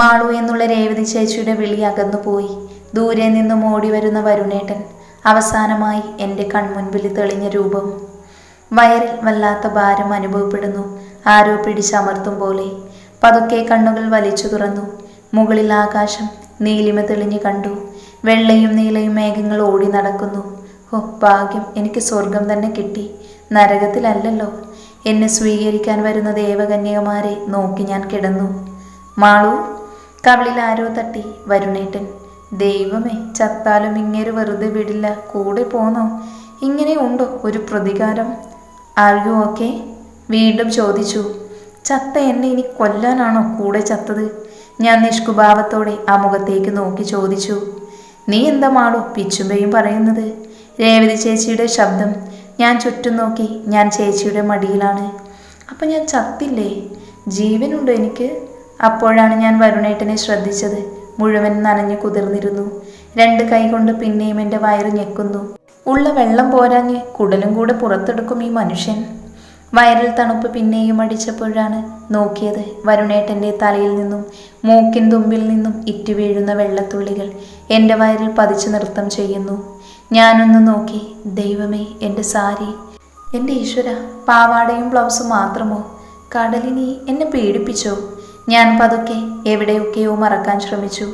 മാളു എന്നുള്ള രേവതി ചേച്ചിയുടെ വിളി അകന്നുപോയി. ദൂരെ നിന്നും ഓടി വരുന്ന വരുണേട്ടൻ അവസാനമായി എന്റെ കൺമുൻപിൽ തെളിഞ്ഞ രൂപം. വയറിൽ വല്ലാത്ത ഭാരം അനുഭവപ്പെടുന്നു. ആരോ പിടിച്ചമർത്തും പോലെ. പതുക്കെ കണ്ണുകൾ വലിച്ചു തുറന്നു. മുകളിൽ ആകാശം നീലിമ തെളിഞ്ഞു കണ്ടു. വെള്ളയും നീലയും മേഘങ്ങൾ ഓടി നടക്കുന്നു. ഓ ഭാഗ്യം. എനിക്ക് സ്വർഗം തന്നെ കിട്ടി. നരകത്തിലല്ലല്ലോ. എന്നെ സ്വീകരിക്കാൻ വരുന്ന ദേവകന്യകമാരെ നോക്കി ഞാൻ കിടന്നു. മാളു കവിളിൽ ആരോ തട്ടി. വരുണേട്ടൻ ദൈവമേ ചത്താലും ഇങ്ങനെ വെറുതെ വിടില്ല. കൂടെ പോന്നോ? ഇങ്ങനെ ഉണ്ടോ ഒരു പ്രതികാരം? ആർയു ഓക്കെ വീണ്ടും ചോദിച്ചു. ചത്ത എന്നെ ഇനി കൊല്ലാനാണോ കൂടെ ചത്തത്? ഞാൻ നിഷ്കുഭാവത്തോടെ ആ മുഖത്തേക്ക് നോക്കി ചോദിച്ചു. നീ എന്താ മാളു പിച്ചുമ്പയും പറയുന്നത്? രേവതി ചേച്ചിയുടെ ശബ്ദം. ഞാൻ ചുറ്റും നോക്കി ഞാൻ ചേച്ചിയുടെ മടിയിലാണ്. അപ്പം ഞാൻ ചത്തില്ലേ? ജീവനുണ്ടോ എനിക്ക്? അപ്പോഴാണ് ഞാൻ വരുണേട്ടനെ ശ്രദ്ധിച്ചത്. മുഴുവൻ നനഞ്ഞു കുതിർന്നിരുന്നു. രണ്ട് കൈകൊണ്ട് പിന്നെയും എന്റെ വയറ് ഞെക്കുന്നു. ഉള്ള വെള്ളം പോരാഞ്ഞ് കുടലും കൂടെ പുറത്തെടുക്കും ഈ മനുഷ്യൻ. വയറിൽ തണുപ്പ് പിന്നെയും അടിച്ചപ്പോഴാണ് നോക്കിയത് വരുണേട്ടന്റെ തലയിൽ നിന്നും മൂക്കിൻ തുമ്പിൽ നിന്നും ഇറ്റു വീഴുന്ന വെള്ളത്തുള്ളികൾ എന്റെ വയറിൽ പതിച്ചു നൃത്തം ചെയ്യുന്നു. ഞാനൊന്ന് നോക്കി ദൈവമേ എന്റെ സാരി. എന്റെ ഈശ്വര പാവാടയും ബ്ലൗസും മാത്രമോ? കടലിനി എന്നെ പേടിപ്പിച്ചോ? ഞാൻ പതുക്കെ എവിടെയൊക്കെയോ മറക്കാൻ ശ്രമിച്ചു.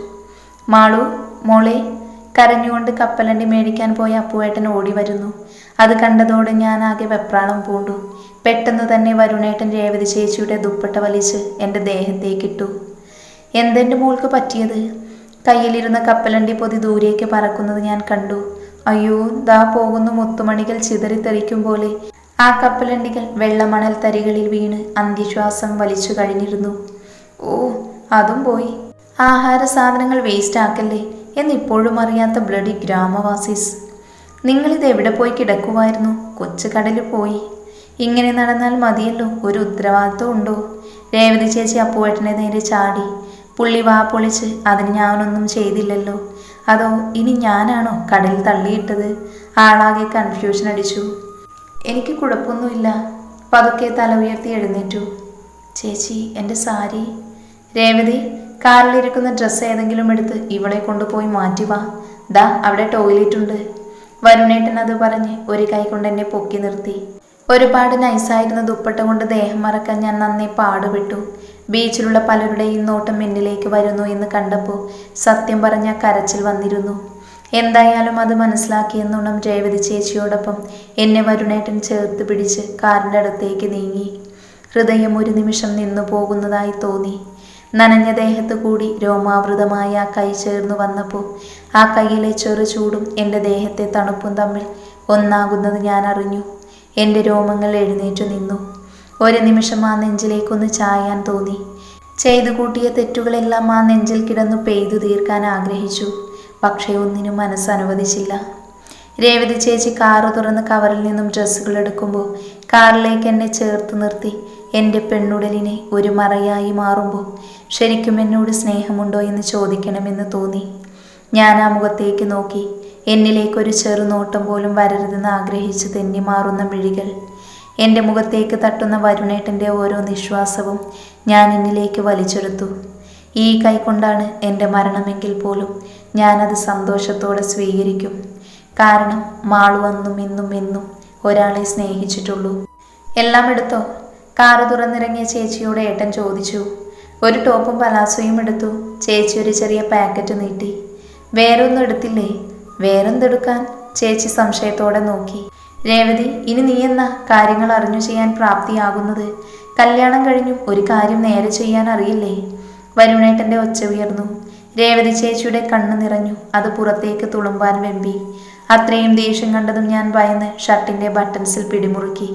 മാളു മോളെ കരഞ്ഞുകൊണ്ട് കപ്പലണ്ടി മേടിക്കാൻ പോയ അപ്പുവേട്ടൻ ഓടി വരുന്നു. അത് കണ്ടതോടെ ഞാൻ ആകെ വെപ്രാളം പൂണ്ടു. പെട്ടെന്ന് തന്നെ വരുണേട്ടൻ രേവതി ചേച്ചിയുടെ ദുപ്പട്ട വലിച്ച് എന്റെ ദേഹത്തേക്കിട്ടു. എന്തെന്റെ മോൾക്ക് പറ്റിയത്? കയ്യിലിരുന്ന കപ്പലണ്ടി പൊതി ദൂരേക്ക് പറക്കുന്നത് ഞാൻ കണ്ടു. അയ്യോ ദാ പോകുന്ന മുത്തുമണികൾ ചിതറിത്തെറിക്കും പോലെ. ആ കപ്പലണ്ടികൾ വെള്ളമണൽ തരികളിൽ വീണ് അന്ത്യശ്വാസം വലിച്ചു കഴിഞ്ഞിരുന്നു. ഓ അതും പോയി. ആഹാര സാധനങ്ങൾ വേസ്റ്റ് ആക്കല്ലേ എന്നിപ്പോഴും അറിയാത്ത ബ്ലഡി ഗ്രാമവാസീസ്. നിങ്ങളിത് എവിടെ പോയി കിടക്കുമായിരുന്നു കൊച്ചു കടലിൽ പോയി. ഇങ്ങനെ നടന്നാൽ മതിയല്ലോ ഒരു ഉത്തരവാദിത്വം ഉണ്ടോ? രേവതി ചേച്ചി അപ്പുവേട്ടനെ നേരെ ചാടി. പുള്ളി വാ പൊളിച്ച് അതിന് ഞാനൊന്നും ചെയ്തില്ലല്ലോ. അതോ ഇനി ഞാനാണോ കടലിൽ തള്ളിയിട്ടത്? ആളാകെ കൺഫ്യൂഷൻ അടിച്ചു. എനിക്ക് കുഴപ്പമൊന്നുമില്ല. പതുക്കെ തല ഉയർത്തി എഴുന്നേറ്റു. ചേച്ചി എന്റെ സാരി. രേവതി കാറിലിരിക്കുന്ന ഡ്രസ്സ് ഏതെങ്കിലും എടുത്ത് ഇവളെ കൊണ്ടുപോയി മാറ്റി വാ. ദാ അവിടെ ടോയ്ലറ്റ് ഉണ്ട്. വരുണേട്ടൻ അത് പറഞ്ഞ് ഒരു കൈ കൊണ്ട് എന്നെ പൊക്കി നിർത്തി. ഒരുപാട് നൈസായിരുന്ന ദുപ്പട്ട കൊണ്ട് ദേഹം മറക്കാൻ ഞാൻ നന്നേ പാടുപെട്ടു. ബീച്ചിലുള്ള പലരുടെയും നോട്ടം എന്നിലേക്ക് വരുന്നു എന്ന് കണ്ടപ്പോൾ സത്യം പറഞ്ഞ കരച്ചിൽ വന്നിരുന്നു. എന്തായാലും അത് മനസ്സിലാക്കിയെന്നോണം രേവതി ചേച്ചിയോടൊപ്പം എന്നെ വരുണേട്ടൻ ചേർത്ത് പിടിച്ച് കാറിന്റെ അടുത്തേക്ക് നീങ്ങി. ഹൃദയം ഒരു നിമിഷം നിന്നു പോകുന്നതായി തോന്നി. നനഞ്ഞ ദേഹത്ത് കൂടി രോമാവൃതമായ ആ കൈ ചേർന്നു വന്നപ്പോൾ ആ കൈയിലെ ചെറു ചൂടും എന്റെ ദേഹത്തെ തണുപ്പും തമ്മിൽ ഒന്നാകുന്നത് ഞാൻ അറിഞ്ഞു. എന്റെ രോമങ്ങൾ എഴുന്നേറ്റു നിന്നു. ഒരു നിമിഷം ആ നെഞ്ചിലേക്കൊന്ന് ചായാൻ തോന്നി. ചെയ്തു കൂട്ടിയ തെറ്റുകളെല്ലാം ആ നെഞ്ചിൽ കിടന്നു പെയ്തു തീർക്കാൻ ആഗ്രഹിച്ചു. പക്ഷേ ഒന്നിനും മനസ്സ് അനുവദിച്ചില്ല. രേവതി ചേച്ചി കാറ് തുറന്ന് കവറിൽ നിന്നും ഡ്രസ്സുകൾ എടുക്കുമ്പോൾ കാറിലേക്ക് എന്നെ ചേർത്ത് നിർത്തി. എന്റെ പെണ്ണുടലിനെ ഒരു മറയായി മാറുമ്പോൾ ശരിക്കും എന്നോട് സ്നേഹമുണ്ടോ എന്ന് ചോദിക്കണമെന്ന് തോന്നി. ഞാൻ ആ മുഖത്തേക്ക് നോക്കി എന്നിലേക്കൊരു ചെറുനോട്ടം പോലും വരരുതെന്ന് ആഗ്രഹിച്ച് തെന്നി മാറുന്ന മിഴികൾ. എന്റെ മുഖത്തേക്ക് തട്ടുന്ന വരുണേട്ടന്റെ ഓരോ നിശ്വാസവും ഞാൻ എന്നിലേക്ക് വലിച്ചെടുത്തു. ഈ കൈകൊണ്ടാണ് എന്റെ മരണമെങ്കിൽ പോലും ഞാനത് സന്തോഷത്തോടെ സ്വീകരിക്കും. കാരണം മാളു അന്നും ഇന്നും എന്നും ഒരാളെ സ്നേഹിച്ചിട്ടുള്ളൂ. എല്ലാം എടുത്തോ? കാറ് തുറന്നിറങ്ങിയ ചേച്ചിയോട് ഏട്ടൻ ചോദിച്ചു. ഒരു ടോപ്പും പലാസോയും എടുത്തു. ചേച്ചി ഒരു ചെറിയ പാക്കറ്റ് നീട്ടി. വേറൊന്നും എടുത്തില്ലേ? വേറെന്തെടുക്കാൻ? ചേച്ചി സംശയത്തോടെ നോക്കി. രേവതി ഇനി നീ എന്നാ കാര്യങ്ങൾ അറിഞ്ഞു ചെയ്യാൻ പ്രാപ്തിയാകുന്നത്? കല്യാണം കഴിഞ്ഞു ഒരു കാര്യം നേരെ ചെയ്യാൻ അറിയില്ലേ? വരുണേട്ടന്റെ ഒച്ച ഉയർന്നു. രേവതി ചേച്ചിയുടെ കണ്ണ് നിറഞ്ഞു. അത് പുറത്തേക്ക് തുളുമ്പാൻ വെമ്പി. അത്രയും ദേഷ്യം കണ്ടതും ഞാൻ ഭയന്ന് ഷർട്ടിന്റെ ബട്ടൺസിൽ പിടിമുറുക്കി.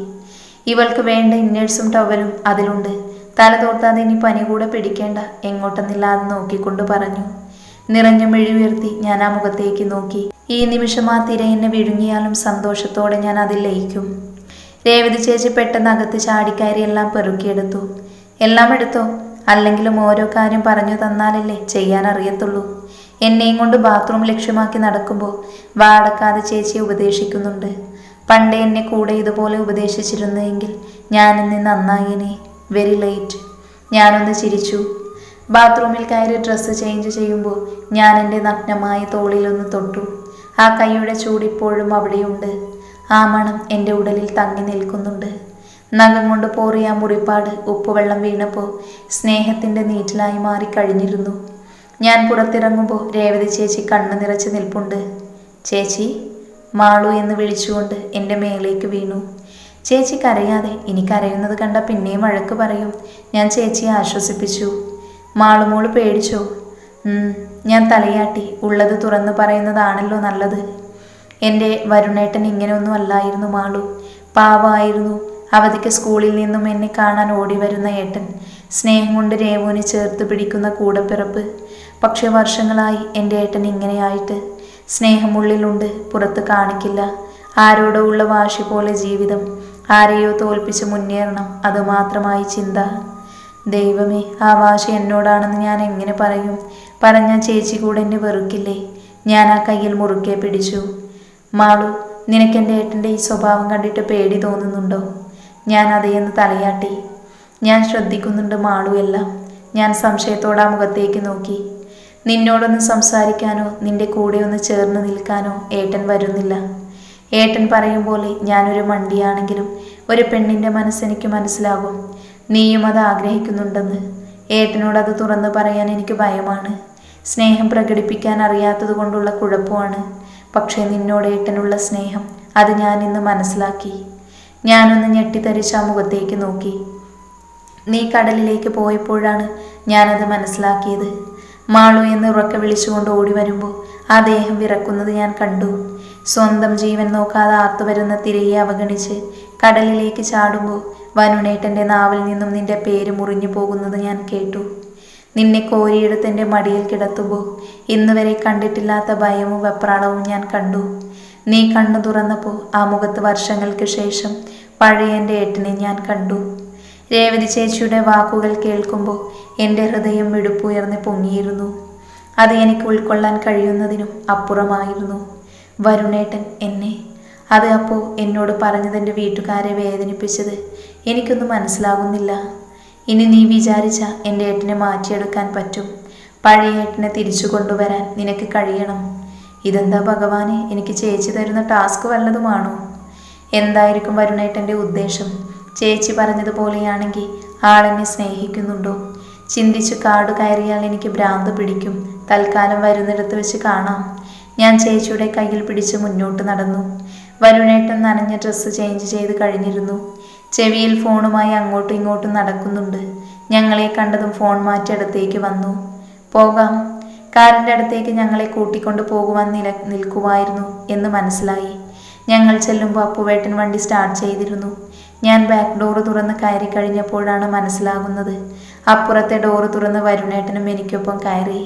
ഇവൾക്ക് വേണ്ട ഇന്നേഴ്സും ടവലും അതിലുണ്ട്. തല തോർത്താതെ ഇനി പനി കൂടെ പിടിക്കേണ്ട. എങ്ങോട്ടെന്നില്ലാതെ നോക്കിക്കൊണ്ട് പറഞ്ഞു. നിറഞ്ഞ മിഴി ഉയർത്തി ഞാൻ ആ മുഖത്തേക്ക് നോക്കി. ഈ നിമിഷം ആ തിര എന്നെ വിഴുങ്ങിയാലും സന്തോഷത്തോടെ ഞാൻ അതിൽ ലയിക്കും. രേവതി ചേച്ചി പെട്ടെന്ന് അകത്ത് ചാടിക്കാരിയെല്ലാം പെറുക്കിയെടുത്തു. എല്ലാം എടുത്തോ? അല്ലെങ്കിലും ഓരോ കാര്യം പറഞ്ഞു തന്നാലല്ലേ ചെയ്യാൻ അറിയത്തുള്ളൂ. എന്നെയും കൊണ്ട് ബാത്റൂം ലക്ഷ്യമാക്കി നടക്കുമ്പോൾ വാടക്കാതെ ചേച്ചിയെ ഉപദേശിക്കുന്നുണ്ട്. പണ്ടേ എന്നെ കൂടെ ഇതുപോലെ ഉപദേശിച്ചിരുന്നെങ്കിൽ ഞാനിന്ന് നന്നായിനെ. വെരി ലേറ്റ് ഞാനൊന്ന് ചിരിച്ചു. ബാത്റൂമിൽ കയറി ഡ്രസ്സ് ചേഞ്ച് ചെയ്യുമ്പോൾ ഞാൻ എന്റെ നഗ്നമായ തോളിലൊന്ന് തൊട്ടു. ആ കൈയുടെ ചൂടിപ്പോഴും അവിടെയുണ്ട്. ആ മണം എന്റെ ഉടലിൽ തങ്ങി നിൽക്കുന്നുണ്ട്. നഖം കൊണ്ട് പോറിയ മുറിപ്പാട് ഉപ്പുവെള്ളം വീണപ്പോൾ സ്നേഹത്തിന്റെ നീറ്റിലായി മാറിക്കഴിഞ്ഞിരുന്നു. ഞാൻ പുറത്തിറങ്ങുമ്പോൾ രേവതി ചേച്ചി കണ്ണു നിറച്ച് നിൽപ്പുണ്ട്. ചേച്ചി മാളു എന്ന് വിളിച്ചുകൊണ്ട് എന്റെ മേലേക്ക് വീണു. ചേച്ചി കരയാതെ ഇനി കരയുന്നത് കണ്ട പിന്നെയും വഴക്ക് പറയും. ഞാൻ ചേച്ചിയെ ആശ്വസിപ്പിച്ചു. മാളുമോൾ പേടിച്ചോ. ഞാൻ തലയാട്ടി ഉള്ളത് തുറന്നു പറയുന്നതാണല്ലോ നല്ലത്. എന്റെ വരുണേട്ടൻ ഇങ്ങനെയൊന്നും അല്ലായിരുന്നു മാളു. പാവമായിരുന്നു. അവധിക്ക് സ്കൂളിൽ നിന്നും എന്നെ കാണാൻ ഓടി വരുന്ന ഏട്ടൻ. സ്നേഹം കൊണ്ട് രേവുവിനെ ചേർത്ത് പിടിക്കുന്ന കൂടപ്പിറപ്പ്. പക്ഷെ വർഷങ്ങളായി എന്റെ ഏട്ടൻ ഇങ്ങനെയായിട്ട് സ്നേഹമുള്ളിലുണ്ട് പുറത്ത് കാണിക്കില്ല. ആരോടോ ഉള്ള വാശി പോലെ ജീവിതം. ആരെയോ തോൽപ്പിച്ച് മുന്നേറണം അതുമാത്രമായി ചിന്ത. ദൈവമേ ആ വാശി എന്നോടാണെന്ന് ഞാൻ എങ്ങനെ പറയും? പറഞ്ഞ ചേച്ചി കൂടെ എന്നെ വെറുക്കില്ലേ? ഞാൻ ആ കയ്യിൽ മുറുക്കെ പിടിച്ചു. മാളു നിനക്കെന്റെ ഏട്ടന്റെ ഈ സ്വഭാവം കണ്ടിട്ട് പേടി തോന്നുന്നുണ്ടോ? ഞാൻ അതേന്ന് തലയാട്ടി. ഞാൻ ശ്രദ്ധിക്കുന്നുണ്ട് മാളു എല്ലാം. ഞാൻ സംശയത്തോടെ ആ മുഖത്തേക്ക് നോക്കി. നിന്നോടൊന്ന് സംസാരിക്കാനോ നിന്റെ കൂടെ ഒന്ന് ചേർന്ന് നിൽക്കാനോ ഏട്ടൻ വരുന്നില്ല. ഏട്ടൻ പറയും പോലെ ഞാനൊരു മണ്ടിയാണെങ്കിലും ഒരു പെണ്ണിന്റെ മനസ്സെനിക്ക് മനസ്സിലാകും. നീയും അത് ആഗ്രഹിക്കുന്നുണ്ടെന്ന്. ഏട്ടനോട് അത് തുറന്നു പറയാൻ എനിക്ക് ഭയമാണ്. സ്നേഹം പ്രകടിപ്പിക്കാൻ അറിയാത്തത് കൊണ്ടുള്ള കുഴപ്പമാണ്. പക്ഷേ നിന്നോട് ഏട്ടനുള്ള സ്നേഹം അത് ഞാൻ ഇന്ന് മനസ്സിലാക്കി. ഞാനൊന്ന് ഞെട്ടിത്തരിച്ച ആ മുഖത്തേക്ക് നോക്കി. നീ കടലിലേക്ക് പോയപ്പോഴാണ് ഞാനത് മനസ്സിലാക്കിയത്. മാളു എന്ന് ഉറക്കെ വിളിച്ചുകൊണ്ട് ഓടി വരുമ്പോൾ ആ ദേഹം വിറക്കുന്നത് ഞാൻ കണ്ടു. സ്വന്തം ജീവൻ നോക്കാതെ ആർത്തു വരുന്ന തിരയെ അവഗണിച്ച് കടലിലേക്ക് ചാടുമ്പോൾ വനുണേട്ടന്റെ നാവിൽ നിന്നും നിന്റെ പേര് മുറിഞ്ഞു പോകുന്നത് ഞാൻ കേട്ടു. നിന്നെ കോരിയെടുത്ത് എന്റെ മടിയിൽ കിടത്തുമ്പോൾ ഇന്നുവരെ കണ്ടിട്ടില്ലാത്ത ഭയവും വെപ്രാളവും ഞാൻ കണ്ടു. നീ കണ്ണു തുറന്നപ്പോൾ ആ മുഖത്ത് വർഷങ്ങൾക്ക് ശേഷം പഴയ എന്റെ ഏട്ടനെ ഞാൻ കണ്ടു. രേവതി ചേച്ചിയുടെ വാക്കുകൾ കേൾക്കുമ്പോൾ എന്റെ ഹൃദയം വെടുപ്പുയർന്ന് പൊങ്ങിയിരുന്നു. അത് എനിക്ക് ഉൾക്കൊള്ളാൻ കഴിയുന്നതിനും അപ്പുറമായിരുന്നു. വരുണേട്ടൻ എന്നെ അത് അപ്പോൾ എന്നോട് പറഞ്ഞതെന്റെ വീട്ടുകാരെ വേദനിപ്പിച്ചത് എനിക്കൊന്നും മനസ്സിലാകുന്നില്ല. ഇനി നീ വിചാരിച്ച എന്റെ ഏട്ടനെ മാറ്റിയെടുക്കാൻ പറ്റും. പഴയ ഏട്ടനെ തിരിച്ചു കൊണ്ടുവരാൻ നിനക്ക് കഴിയണം. ഇതെന്താ ഭഗവാനെ എനിക്ക് ചേച്ചി തരുന്ന ടാസ്ക് വല്ലതുമാണോ? എന്തായിരിക്കും വരുണേട്ടന്റെ ഉദ്ദേശം? ചേച്ചി പറഞ്ഞതുപോലെയാണെങ്കിൽ ആളെന്നെ സ്നേഹിക്കുന്നുണ്ടോ? ചിന്തിച്ച് കാട് കയറിയാൽ എനിക്ക് ഭ്രാന്ത് പിടിക്കും. തൽക്കാലം വരുന്നിടത്ത് വെച്ച് കാണാം. ഞാൻ ചേച്ചിയുടെ കയ്യിൽ പിടിച്ച് മുന്നോട്ട് നടന്നു. വരുണേട്ടൻ നനഞ്ഞ ഡ്രസ്സ് ചേഞ്ച് ചെയ്ത് കഴിഞ്ഞിരുന്നു. ചെവിയിൽ ഫോണുമായി അങ്ങോട്ടും ഇങ്ങോട്ടും നടക്കുന്നുണ്ട്. ഞങ്ങളെ കണ്ടതും ഫോൺ മാറ്റി അടുത്തേക്ക് വന്നു. പോകാം. കാറിന്റെ അടുത്തേക്ക് ഞങ്ങളെ കൂട്ടിക്കൊണ്ട് പോകുവാൻ നില നിൽക്കുമായിരുന്നു എന്ന് മനസ്സിലായി. ഞങ്ങൾ ചെല്ലുമ്പോൾ അപ്പുവേട്ടൻ വണ്ടി സ്റ്റാർട്ട് ചെയ്തിരുന്നു. ഞാൻ ബാക്ക് ഡോർ തുറന്ന് കയറി കഴിഞ്ഞപ്പോഴാണ് മനസ്സിലാകുന്നത്. അപ്പുറത്തെ ഡോർ തുറന്ന് വരുണേട്ടനും എനിക്കൊപ്പം കയറി.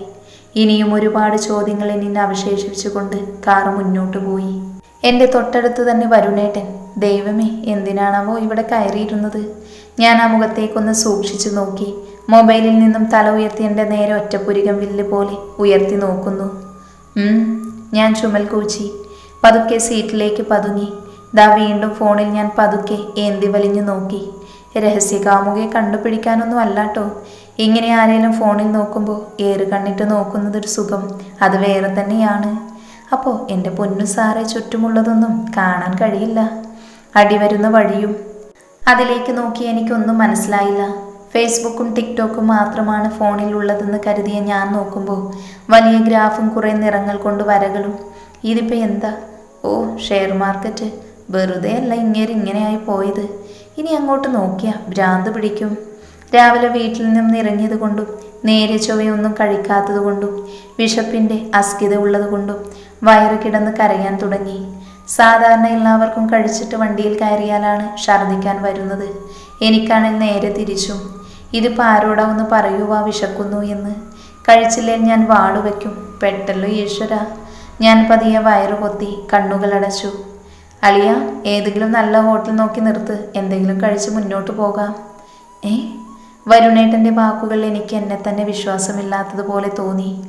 ഇനിയും ഒരുപാട് ചോദ്യങ്ങൾ എന്നെ അവശേഷിച്ചുകൊണ്ട് കാറ് മുന്നോട്ട് പോയി. എന്റെ തൊട്ടടുത്ത് തന്നെ വരുണേട്ടൻ ദൈവമേ എന്തിനാണാവോ ഇവിടെ കയറിയിരുന്നത്? ഞാൻ ആ മുഖത്തേക്കൊന്ന് സൂക്ഷിച്ചു നോക്കി. മൊബൈലിൽ നിന്നും തല ഉയർത്തി എന്റെ നേരെ ഒറ്റപ്പുരികം വില്ല് പോലെ ഉയർത്തി നോക്കുന്നു. ഞാൻ ചുമൽ കൂച്ചി പതുക്കെ സീറ്റിലേക്ക് പതുങ്ങി. ദാ വീണ്ടും ഫോണിൽ ഞാൻ പതുക്കെ ഏന്തി വലിഞ്ഞു നോക്കി. രഹസ്യകാമുകയെ കണ്ടുപിടിക്കാനൊന്നും അല്ലാട്ടോ. ഇങ്ങനെ ആരെങ്കിലും ഫോണിൽ നോക്കുമ്പോൾ ഏറ് കണ്ണിട്ട് നോക്കുന്നതൊരു സുഖം അത് വേറെ തന്നെയാണ്. അപ്പോൾ എന്റെ പൊന്നു സാറെ ചുറ്റുമുള്ളതൊന്നും കാണാൻ കഴിയില്ല. അടിവരുന്ന വഴിയും അതിലേക്ക് നോക്കി എനിക്കൊന്നും മനസ്സിലായില്ല. ഫേസ്ബുക്കും ടിക്ടോക്കും മാത്രമാണ് ഫോണിൽ ഉള്ളതെന്ന് കരുതിയ ഞാൻ നോക്കുമ്പോൾ വലിയ ഗ്രാഫും കുറേ നിറങ്ങൾ കൊണ്ട് വരകളും. ഇതിപ്പോൾ എന്താ? Oh share market. വെറുതെ അല്ല ഇങ്ങേര് ഇങ്ങനെയായി പോയത്. ഇനി അങ്ങോട്ട് നോക്കിയാ ഭ്രാന്ത് പിടിക്കും. രാവിലെ വീട്ടിൽ നിന്നും ഇറങ്ങിയത് കൊണ്ടും നേരെ ചൊവ്വയൊന്നും കഴിക്കാത്തത് കൊണ്ടും വിശപ്പിന്റെ അസ്ഥിത ഉള്ളത് കൊണ്ടും വയറ് കിടന്ന് കരയാൻ തുടങ്ങി. സാധാരണ എല്ലാവർക്കും കഴിച്ചിട്ട് വണ്ടിയിൽ കയറിയാലാണ് ഛർദ്ദിക്കാൻ വരുന്നത്. എനിക്കാണെങ്കിൽ നേരെ തിരിച്ചും. ഇതിപ്പോൾ ആരോടാ ഒന്ന് പറയുവാ വിശക്കുന്നു എന്ന്. കഴിച്ചില്ലേ ഞാൻ വാളുവെക്കും പെട്ടല്ലോ ഈശ്വര. ഞാൻ പതിയെ വയറ് പൊത്തി കണ്ണുകൾ അടച്ചു. അളിയ ഏതെങ്കിലും നല്ല ഹോട്ടൽ നോക്കി നിർത്ത്. എന്തെങ്കിലും കഴിച്ച് മുന്നോട്ട് പോകാം. ഏ? വരുണേട്ടന്റെ വാക്കുകൾ എനിക്ക് എന്നെ തന്നെ വിശ്വാസമില്ലാത്തതുപോലെ തോന്നി.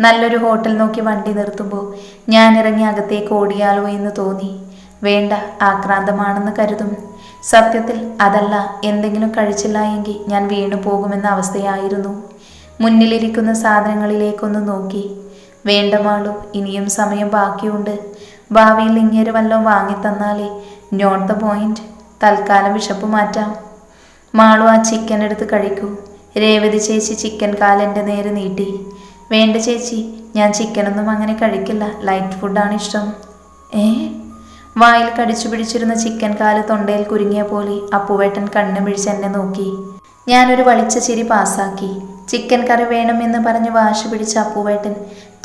നല്ലൊരു ഹോട്ടൽ നോക്കി വണ്ടി നിർത്തുമ്പോൾ ഞാൻ ഇറങ്ങി അകത്തേക്ക് ഓടിയാലോ എന്ന് തോന്നി. വേണ്ട ആക്രാന്തമാണെന്ന് കരുതും. സത്യത്തിൽ അതല്ല എന്തെങ്കിലും കഴിച്ചില്ല എങ്കിൽ ഞാൻ വീണു പോകുമെന്ന അവസ്ഥയായിരുന്നു. മുന്നിലിരിക്കുന്ന സാധനങ്ങളിലേക്കൊന്ന് നോക്കി. വേണ്ട മാളു ഇനിയും സമയം ബാക്കിയുണ്ട്. ഭാവിയിൽ ഇങ്ങനെ വല്ലതും വാങ്ങിത്തന്നാലേ നോട്ട് ദ പോയിന്റ് തൽക്കാലം വിശപ്പ് മാറ്റാം. മാളു ആ ചിക്കൻ എടുത്ത് കഴിക്കൂ. രേവതി ചേച്ചി ചിക്കൻ കാലെന്റെ നേരെ നീട്ടി. വേണ്ട ചേച്ചി ഞാൻ ചിക്കനൊന്നും അങ്ങനെ കഴിക്കില്ല. ലൈറ്റ് ഫുഡാണ് ഇഷ്ടം. ഏ? വായിൽ കടിച്ചു പിടിച്ചിരുന്ന ചിക്കൻ കാൽ തൊണ്ടയിൽ കുരുങ്ങിയ പോലെ അപ്പുവേട്ടൻ കണ്ണു പിഴിച്ച് എന്നെ നോക്കി. ഞാനൊരു വളിച്ച ചിരി പാസാക്കി ചിക്കൻ കറി വേണമെന്ന് പറഞ്ഞ് വാശി പിടിച്ച അപ്പുവേട്ടൻ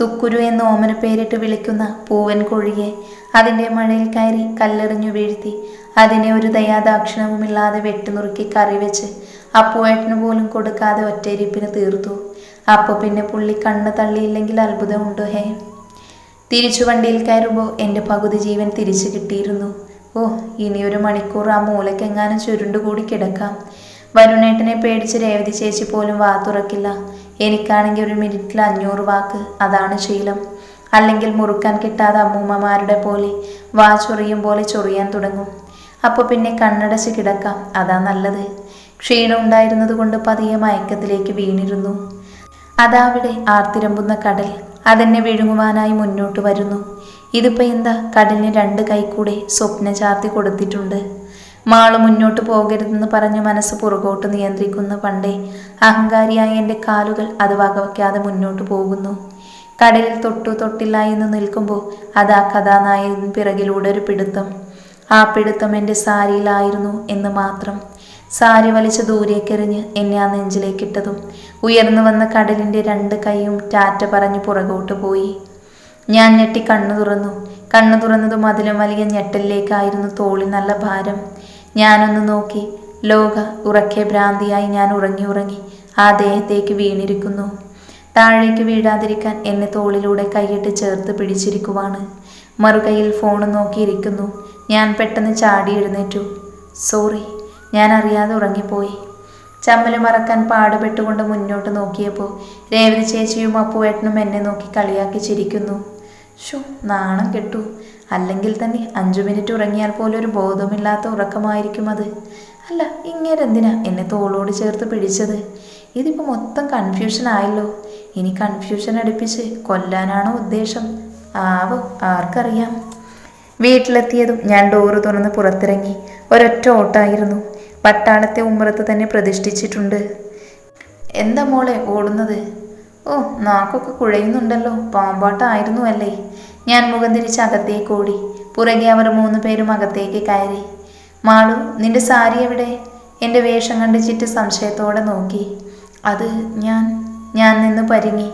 തുക്കുരു എന്ന് ഓമന പേരിട്ട് വിളിക്കുന്ന പൂവൻ കോഴിയെ അതിന്റെ മഴയിൽ കയറി കല്ലെറിഞ്ഞു വീഴ്ത്തി. അതിനെ ഒരു ദയാദാക്ഷിണവുമില്ലാതെ വെട്ടിനുറുക്കി കറി വെച്ച് അപ്പുവേട്ടന് പോലും കൊടുക്കാതെ ഒറ്റയിരിപ്പിന് തീർത്തു. അപ്പോൾ പിന്നെ പുള്ളി കണ്ണ് തള്ളിയില്ലെങ്കിൽ അത്ഭുതമുണ്ടോ ഹേ? തിരിച്ചു വണ്ടിയിൽ കയറുമ്പോൾ എന്റെ പകുതി ജീവൻ തിരിച്ചു കിട്ടിയിരുന്നു. ഓ ഇനിയൊരു മണിക്കൂർ ആ മൂലക്കെങ്ങാനും ചുരുണ്ടുകൂടി കിടക്കാം. വരുണേട്ടനെ പേടിച്ച് രേവതി ചേച്ചി പോലും വാ തുറക്കില്ല. എനിക്കാണെങ്കിൽ ഒരു മിനിറ്റിൽ അഞ്ഞൂറ് വാക്ക്. അതാണ് ശീലം. അല്ലെങ്കിൽ മുറുക്കാൻ കിട്ടാതെ അമ്മൂമ്മമാരുടെ പോലെ വാ ചൊറിയും പോലെ ചൊറിയാൻ തുടങ്ങും. അപ്പോൾ പിന്നെ കണ്ണടച്ച് കിടക്കാം. അതാ നല്ലത്. ക്ഷീണം ഉണ്ടായിരുന്നത് കൊണ്ട് പതിയെ മയക്കത്തിലേക്ക് വീണിരുന്നു. അതാവിടെ ആർത്തിരമ്പുന്ന കടൽ. അതെന്നെ വിഴുങ്ങുവാനായി മുന്നോട്ട് വരുന്നു. ഇതിപ്പോ എന്താ? കടലിന് രണ്ട് കൈ കൂടെ സ്വപ്ന ചാർത്തി കൊടുത്തിട്ടുണ്ട്. മാൾ മുന്നോട്ട് പോകരുതെന്ന് പറഞ്ഞ് മനസ്സ് പുറകോട്ട് നിയന്ത്രിക്കുന്ന പണ്ടേ അഹങ്കാരിയായ എന്റെ കാലുകൾ അത് വകവയ്ക്കാതെ മുന്നോട്ട് പോകുന്നു. കടലിൽ തൊട്ടു തൊട്ടില്ല എന്ന് നിൽക്കുമ്പോൾ അത് ആ കഥാനായകൻ പിറകിലൂടെ ഒരു പിടുത്തം. ആ പിടുത്തം എന്റെ സാരിയിലായിരുന്നു എന്ന് മാത്രം. സാരി വലിച്ച് ദൂരേക്കെറിഞ്ഞ് എന്നെ ആ നെഞ്ചിലേക്കിട്ടതും ഉയർന്നു വന്ന കടലിന്റെ രണ്ട് കൈയും ടാറ്റ പറഞ്ഞ് പുറകോട്ട് പോയി. ഞാൻ ഞെട്ടി കണ്ണു തുറന്നു. കണ്ണു തുറന്നതും അതിലും വലിയ ഞെട്ടലിലേക്കായിരുന്നു തോളിൽ നല്ല ഭാരം. ഞാനൊന്ന് നോക്കി. ലോക ഉറക്കെ ഭ്രാന്തിയായി ഞാൻ ഉറങ്ങി ഉറങ്ങി. ആ ദേഹത്തേക്ക് വീണിരിക്കുന്നു. താഴേക്ക് വീഴാതിരിക്കാൻ എന്നെ തോളിലൂടെ കൈയിട്ട് ചേർത്ത് പിടിച്ചിരിക്കുവാണ്. മറുകൈയിൽ ഫോൺ നോക്കിയിരിക്കുന്നു. ഞാൻ പെട്ടെന്ന് ചാടി എഴുന്നേറ്റു. സോറി ഞാൻ അറിയാതെ ഉറങ്ങിപ്പോയി. ചമ്മൽ മറക്കാൻ പാടുപെട്ടുകൊണ്ട് മുന്നോട്ട് നോക്കിയപ്പോൾ രേവതി ചേച്ചിയും അപ്പുവേട്ടനും എന്നെ നോക്കി കളിയാക്കി ചിരിക്കുന്നു. ഷോ നാണം കെട്ടു. അല്ലെങ്കിൽ തന്നെ അഞ്ചു മിനിറ്റ് ഉറങ്ങിയാൽ പോലും ഒരു ബോധമില്ലാത്ത ഉറക്കമായിരിക്കും അത്. അല്ല ഇങ്ങേരെന്തിനാ എന്നെ തോളോട് ചേർത്ത് പിടിച്ചത്? ഇതിപ്പോൾ മൊത്തം കൺഫ്യൂഷൻ ആയല്ലോ. ഇനി കൺഫ്യൂഷൻ അടുപ്പിച്ച് കൊല്ലാനാണോ ഉദ്ദേശം? ആവോ ആർക്കറിയാം. വീട്ടിലെത്തിയതും ഞാൻ ഡോറ് തുറന്ന് പുറത്തിറങ്ങി. ഒരൊറ്റ ഓട്ടായിരുന്നു. പട്ടാളത്തെ ഉമ്മറത്ത് തന്നെ പ്രതിഷ്ഠിച്ചിട്ടുണ്ട്. എന്താ മോളെ ഓടുന്നത്? ഓ നാക്കൊക്കെ കുഴയുന്നുണ്ടല്ലോ. പാമ്പാട്ടായിരുന്നു അല്ലേ? ഞാൻ മുഖം തിരിച്ച് അകത്തേക്ക് ഓടി. പുറകെ അവർ മൂന്ന് പേരും അകത്തേക്ക് കയറി. മാളു നിന്റെ സാരി എവിടെ? എന്റെ വേഷം കണ്ട് ചിറ്റ് സംശയത്തോടെ നോക്കി. അത് ഞാൻ ഞാൻ നിന്ന് പരിങ്ങി.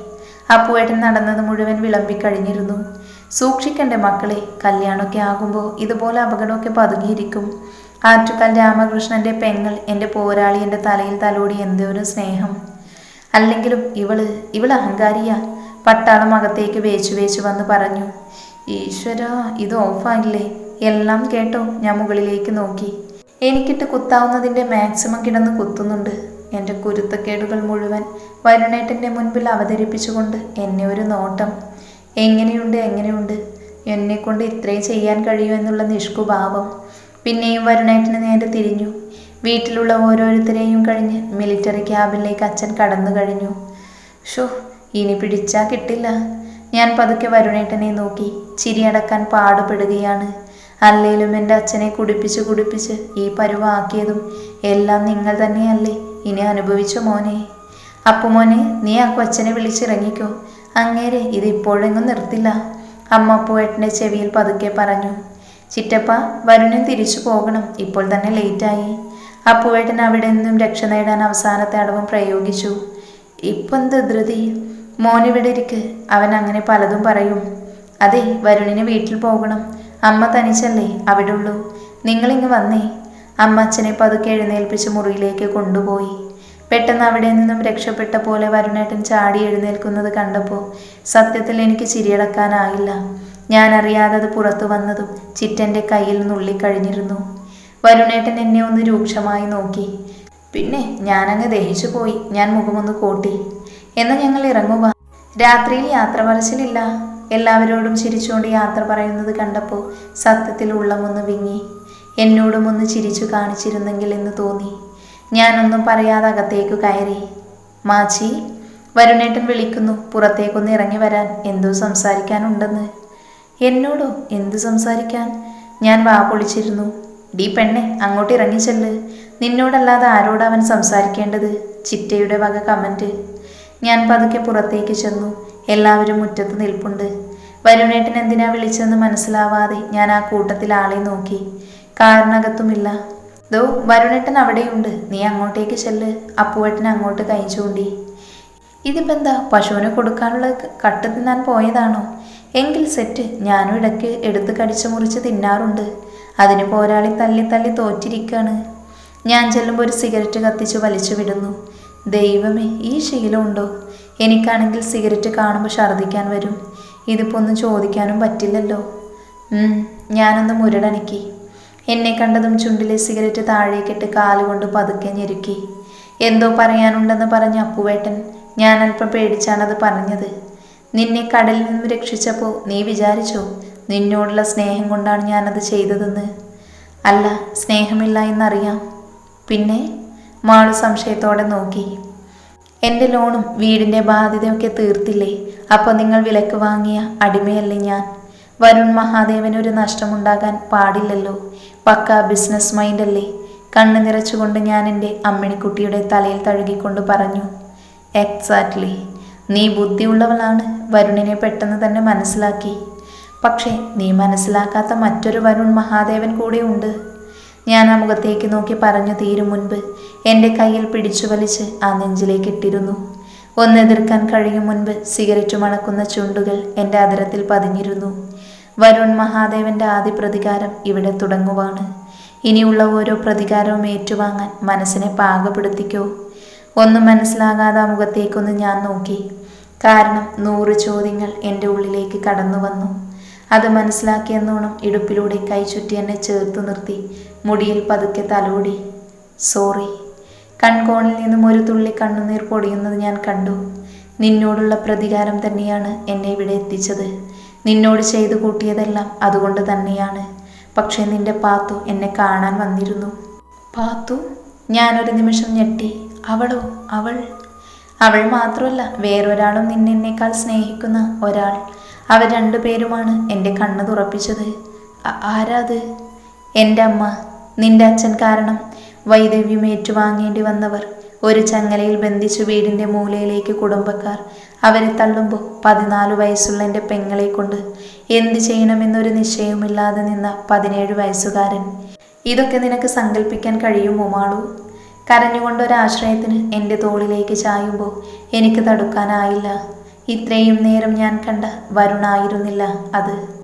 അപ്പുവേട്ടൻ നടന്നത് മുഴുവൻ വിളമ്പിക്കഴിഞ്ഞിരുന്നു. സൂക്ഷിക്കണ്ടേ മക്കളെ കല്യാണമൊക്കെ ആകുമ്പോൾ ഇതുപോലെ അപകടമൊക്കെ പതുങ്ങിയിരിക്കും. ആറ്റുകാൽ രാമകൃഷ്ണന്റെ പെങ്ങൾ എന്റെ പോരാളി എന്റെ തലയിൽ തലോടി എന്തൊരു സ്നേഹം. അല്ലെങ്കിലും ഇവൾ ഇവൾ അഹങ്കാരിയാ. പട്ടാളം അകത്തേക്ക് വേച്ചു വേച്ചു വന്ന് പറഞ്ഞു ഈശ്വര ഇത് ഓഫായില്ലേ? എല്ലാം കേട്ടോ ഞാൻ മുകളിലേക്ക് നോക്കി. എനിക്കിട്ട് കുത്താവുന്നതിന്റെ മാക്സിമം കിടന്ന് കുത്തുന്നുണ്ട്. എന്റെ കുരുത്തക്കേടുകൾ മുഴുവൻ വരുണേട്ടന്റെ മുൻപിൽ അവതരിപ്പിച്ചുകൊണ്ട് എന്നെ ഒരു നോട്ടം. എങ്ങനെയുണ്ട് എങ്ങനെയുണ്ട്? എന്നെക്കൊണ്ട് ഇത്രയും ചെയ്യാൻ കഴിയുമെന്നുള്ള നിഷ്കുഭാവം പിന്നെയും വരുണേട്ടന് നേരെ തിരിഞ്ഞു. വീട്ടിലുള്ള ഓരോരുത്തരെയും കഴിഞ്ഞ് മിലിറ്ററി ക്യാബിലേക്ക് അച്ഛൻ കടന്നു കഴിഞ്ഞു. ഷോ ഇനി പിടിച്ചാ കിട്ടില്ല. ഞാൻ പതുക്കെ വരുണേട്ടനെ നോക്കി ചിരിയടക്കാൻ പാടുപെടുകയാണ്. അല്ലേലും എന്റെ അച്ഛനെ കുടിപ്പിച്ച് കുടിപ്പിച്ച് ഈ പരുവാക്കിയതും എല്ലാം നിങ്ങൾ തന്നെയല്ലേ ഇനി അനുഭവിച്ച മോനെ. അപ്പു മോനെ നീ ആ കൊച്ചനെ വിളിച്ചിറങ്ങിക്കോ. അങ്ങേരെ ഇത് ഇപ്പോഴെങ്ങും നിർത്തില്ല. അമ്മ അപ്പുവേട്ടന്റെ ചെവിയിൽ പതുക്കെ പറഞ്ഞു. ചിറ്റപ്പ വരുണൻ തിരിച്ചു പോകണം. ഇപ്പോൾ തന്നെ ലേറ്റായി. അപ്പുവേട്ടൻ അവിടെ നിന്നും രക്ഷ നേടാൻ അവസാനത്തെ അടവും പ്രയോഗിച്ചു. ഇപ്പം ധൃതി. മോനിവിടെ ഇരിക്ക്. അവൻ അങ്ങനെ പലതും പറയും. അതെ വരുണിന് വീട്ടിൽ പോകണം. അമ്മ തനിച്ചല്ലേ അവിടെ ഉള്ളൂ നിങ്ങളിങ്ങ് വന്നേ. അമ്മ അച്ഛനെ പതുക്കെ എഴുന്നേൽപ്പിച്ച് മുറിയിലേക്ക് കൊണ്ടുപോയി. പെട്ടെന്ന് അവിടെ നിന്നും രക്ഷപ്പെട്ട പോലെ വരുണേട്ടൻ ചാടി എഴുന്നേൽക്കുന്നത് കണ്ടപ്പോൾ സത്യത്തിൽ എനിക്ക് ചിരിയടക്കാനായില്ല. ഞാൻ അറിയാതെ അത് പുറത്തു വന്നതും ചിറ്റന്റെ കയ്യിൽ നുള്ളിക്കഴിഞ്ഞിരുന്നു വരുണേട്ടൻ എന്നെ ഒന്ന് രൂക്ഷമായി നോക്കി. പിന്നെ ഞാനങ്ങ് ദഹിച്ചു പോയി ഞാൻ മുഖമൊന്ന് കോട്ടി. എന്നാൽ ഞങ്ങൾ ഇറങ്ങുക. രാത്രിയിൽ യാത്ര പറച്ചിലില്ല. എല്ലാവരോടും ചിരിച്ചുകൊണ്ട് യാത്ര പറയുന്നത് കണ്ടപ്പോൾ സത്യത്തിൽ ഉള്ളമൊന്ന് വിങ്ങി. എന്നോടും ഒന്ന് ചിരിച്ചു കാണിച്ചിരുന്നെങ്കിൽ എന്ന് തോന്നി. ഞാനൊന്നും പറയാതെ അകത്തേക്ക് കയറി. മാച്ചി വരുണേട്ടൻ വിളിക്കുന്നു. പുറത്തേക്കൊന്ന് ഇറങ്ങി വരാൻ. എന്തോ സംസാരിക്കാനുണ്ടെന്ന്. എന്നോടോ? എന്തു സംസാരിക്കാൻ? ഞാൻ വാ പൊളിച്ചിരുന്നു. ഡീ പെണ്ണെ അങ്ങോട്ട് ഇറങ്ങിച്ചെല്ല്. നിന്നോടല്ലാതെ ആരോടവൻ സംസാരിക്കേണ്ടത്? ചിറ്റയുടെ വക കമന്റ് ഞാൻ പതുക്കെ പുറത്തേക്ക് ചെന്നു. എല്ലാവരും മുറ്റത്ത് നിൽപ്പുണ്ട്. വരുണേട്ടൻ എന്തിനാ വിളിച്ചതെന്ന് മനസ്സിലാവാതെ ഞാൻ ആ കൂട്ടത്തിൽ ആളെ നോക്കി. കാറിനകത്തുമില്ല. ദോ വരുണേട്ടൻ അവിടെയുണ്ട്. നീ അങ്ങോട്ടേക്ക് ചെല്ല്. അപ്പുവേട്ടൻ അങ്ങോട്ട് കൈ ചൂണ്ടി. ഇതിപ്പോൾ എന്താ? പശുവിന് കൊടുക്കാനുള്ള കട്ട് തിന്നാൻ പോയതാണോ? എങ്കിൽ സെറ്റ്. ഞാനും ഇടയ്ക്ക് എടുത്ത് കടിച്ചു മുറിച്ച് തിന്നാറുണ്ട്. അതിന് പോരാളി തല്ലി തല്ലി തോറ്റിരിക്കാണ്. ഞാൻ ചെല്ലുമ്പോൾ ഒരു സിഗരറ്റ് കത്തിച്ച് വലിച്ചു വിടുന്നു. ദൈവമേ ഈ ശീലമുണ്ടോ? എനിക്കാണെങ്കിൽ സിഗരറ്റ് കാണുമ്പോൾ ഛർദ്ദിക്കാൻ വരും. ഇതിപ്പോൾ ഒന്നും ചോദിക്കാനും പറ്റില്ലല്ലോ. ഞാനൊന്ന് മുരടനക്കി. എന്നെ കണ്ടതും ചുണ്ടിലെ സിഗരറ്റ് താഴേക്കിട്ട് കാലുകൊണ്ട് പതുക്കെ ഞെരുക്കി. എന്തോ പറയാനുണ്ടെന്ന് പറഞ്ഞ അപ്പുവേട്ടൻ ഞാൻ അല്പം പേടിച്ചാണത് പറഞ്ഞത്. നിന്നെ കടലിൽ നിന്നും രക്ഷിച്ചപ്പോൾ നീ വിചാരിച്ചോ നിന്നോടുള്ള സ്നേഹം കൊണ്ടാണ് ഞാനത് ചെയ്തതെന്ന്? അല്ല സ്നേഹമില്ല എന്നറിയാം. പിന്നെ? മാളു സംശയത്തോടെ നോക്കി. എന്റെ ലോണും വീടിന്റെ ബാധ്യതയൊക്കെ തീർത്തില്ലേ? അപ്പോൾ നിങ്ങൾ വിലക്ക് വാങ്ങിയ അടിമയല്ലേ ഞാൻ? വരുൺ മഹാദേവന് ഒരു നഷ്ടമുണ്ടാകാൻ പാടില്ലല്ലോ. പക്ക ബിസിനസ് മൈൻഡല്ലേ? കണ്ണു നിറച്ചുകൊണ്ട് ഞാൻ എന്റെ അമ്മിണിക്കുട്ടിയുടെ തലയിൽ തഴുകിക്കൊണ്ട് പറഞ്ഞു. എക്സാക്ട്ലി. നീ ബുദ്ധിയുള്ളവളാണ് വരുണിനെ പെട്ടെന്ന് തന്നെ മനസ്സിലാക്കി. പക്ഷേ നീ മനസ്സിലാക്കാത്ത മറ്റൊരു വരുൺ മഹാദേവൻ കൂടെ ഉണ്ട് ഞാൻ ആ മുഖത്തേക്ക് നോക്കി പറഞ്ഞു തീരും മുൻപ് എന്റെ കയ്യിൽ പിടിച്ചു വലിച്ച് ആ നെഞ്ചിലേക്ക് ഇട്ടിരുന്നു. ഒന്നെതിർക്കാൻ കഴിയും മുൻപ് സിഗരറ്റ് മണക്കുന്ന ചുണ്ടുകൾ എന്റെ അതിരത്തിൽ പതിഞ്ഞിരുന്നു. വരുൺ മഹാദേവന്റെ ആദ്യ പ്രതികാരം ഇവിടെ തുടങ്ങുവാണ്. ഇനിയുള്ള ഓരോ പ്രതികാരവും ഏറ്റുവാങ്ങാൻ മനസ്സിനെ പാകപ്പെടുത്തിക്കോ. ഒന്നും മനസ്സിലാകാതെ ആ മുഖത്തേക്കൊന്ന് ഞാൻ നോക്കി. കാരണം നൂറ് ചോദ്യങ്ങൾ എന്റെ ഉള്ളിലേക്ക് കടന്നു വന്നു അത് മനസ്സിലാക്കിയെന്നോണം ഇടുപ്പിലൂടെ കൈ ചുറ്റി എന്നെ ചേർത്ത് നിർത്തി. മുടിയിൽ പതുക്കെ തലോടി. സോറി. കൺകോണിൽ നിന്നും ഒരു തുള്ളി കണ്ണുനീർ പൊടിയുന്നത് ഞാൻ കണ്ടു. നിന്നോടുള്ള പ്രതികാരം തന്നെയാണ് എന്നെ ഇവിടെ എത്തിച്ചത്. നിന്നോട് ചെയ്തു കൂട്ടിയതെല്ലാം അതുകൊണ്ട് തന്നെയാണ്. പക്ഷേ നിന്റെ പാത്തു എന്നെ കാണാൻ വന്നിരുന്നു. പാത്തു? ഞാനൊരു നിമിഷം ഞെട്ടി. അവളോ? അവൾ? അവൾ മാത്രമല്ല വേറൊരാളും നിന്നെന്നേക്കാൾ സ്നേഹിക്കുന്ന ഒരാൾ. അവർ രണ്ടുപേരുമാണ് എന്റെ കണ്ണ് തുറപ്പിച്ചത്. ആരാത്? എന്റെ അമ്മ. നിന്റെ അച്ഛൻ കാരണം. വൈദവ്യം ഏറ്റുവാങ്ങേണ്ടി വന്നവർ ഒരു ചങ്ങലയിൽ ബന്ധിച്ചു വീടിന്റെ മൂലയിലേക്ക് കുടുംബക്കാർ. അവരെ തള്ളുമ്പോൾ പതിനാല് വയസ്സുള്ള എന്റെ പെങ്ങളെ കൊണ്ട് എന്ത് ചെയ്യണമെന്നൊരു നിശ്ചയമില്ലാതെ നിന്ന പതിനേഴ് വയസ്സുകാരൻ. ഇതൊക്കെ നിനക്ക് സങ്കല്പിക്കാൻ കഴിയുമോ മാളു? കരഞ്ഞുകൊണ്ടൊരാശ്രയത്തിന് എന്റെ തോളിലേക്ക് ചായുമ്പോൾ എനിക്ക് തടുക്കാനായില്ല. ഇത്രയും നേരം ഞാൻ കണ്ട വരുണായിരുന്നില്ല അത്.